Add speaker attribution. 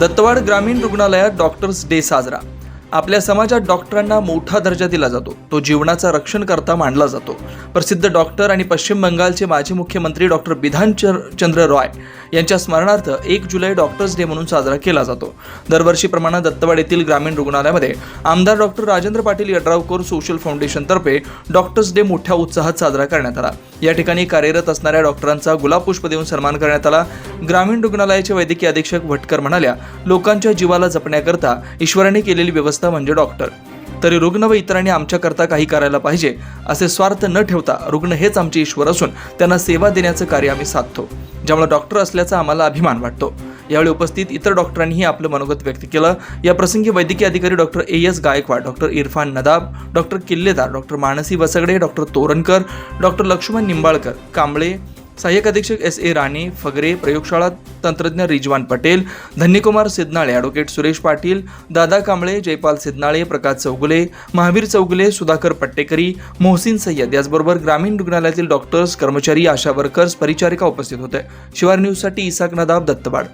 Speaker 1: दत्तवाड ग्रामीण रुग्णालयात doctors day साजरा. आपल्या समाजात डॉक्टरांना मोठा दर्जा दिला जातो. तो जीवनाचा रक्षणकर्ता मानला जातो. प्रसिद्ध डॉक्टर आणि पश्चिम बंगालचे माजी मुख्यमंत्री डॉक्टर बिधान चंद्र रॉय यांच्या स्मरणार्थ एक जुलै डॉक्टर्स डे म्हणून साजरा केला जातो. दरवर्षीप्रमाणे दत्तवाड येथील ग्रामीण रुग्णालयामध्ये आमदार डॉक्टर राजेंद्र पाटील यड्रावकर सोशल फाउंडेशनतर्फे डॉक्टर्स डे मोठ्या उत्साहात साजरा करण्यात आला. या ठिकाणी कार्यरत असणाऱ्या डॉक्टरांचा गुलाब पुष्प देऊन सन्मान करण्यात आला. ग्रामीण रुग्णालयाचे वैद्यकीय अधीक्षक भटकर म्हणाल्या लोकांच्या जीवाला जपण्याकरता ईश्वराने केलेली व्यवस्था म्हणजे डॉक्टर. तरी रुग्ण व इतरांनी आमच्याकरता काही करायला पाहिजे असे स्वार्थ न ठेवता रुग्ण हेच आमचे ईश्वर असून त्यांना सेवा देण्याचं कार्य आम्ही साधतो. ज्यामुळे डॉक्टर असल्याचा आम्हाला अभिमान वाटतो. यावेळी उपस्थित इतर डॉक्टरांनीही आपलं मनोगत व्यक्त केलं. या प्रसंगी वैद्यकीय अधिकारी doctor A S Gaikwad doctor Irfan Nadab doctor Killedar doctor Mansi Vasgade doctor Torankar doctor Laxman Nimbalkar Kamble सहाय्यक अधीक्षक एस ए राणे फगरे प्रयोगशाळा तंत्रज्ञ रिजवान पटेल धन्यकुमार सिद्नाळे ॲडव्होकेट सुरेश पाटील दादा कांबळे जयपाल सिद्नाळे प्रकाश चौगुले महावीर चौगुले सुधाकर पट्टेकरी मोहसिन सय्यद याचबरोबर ग्रामीण रुग्णालयातील डॉक्टर्स कर्मचारी आशा वर्कर्स परिचारिका उपस्थित होते शिवार न्यूजसाठी इसाक नदाब दत्तवाड.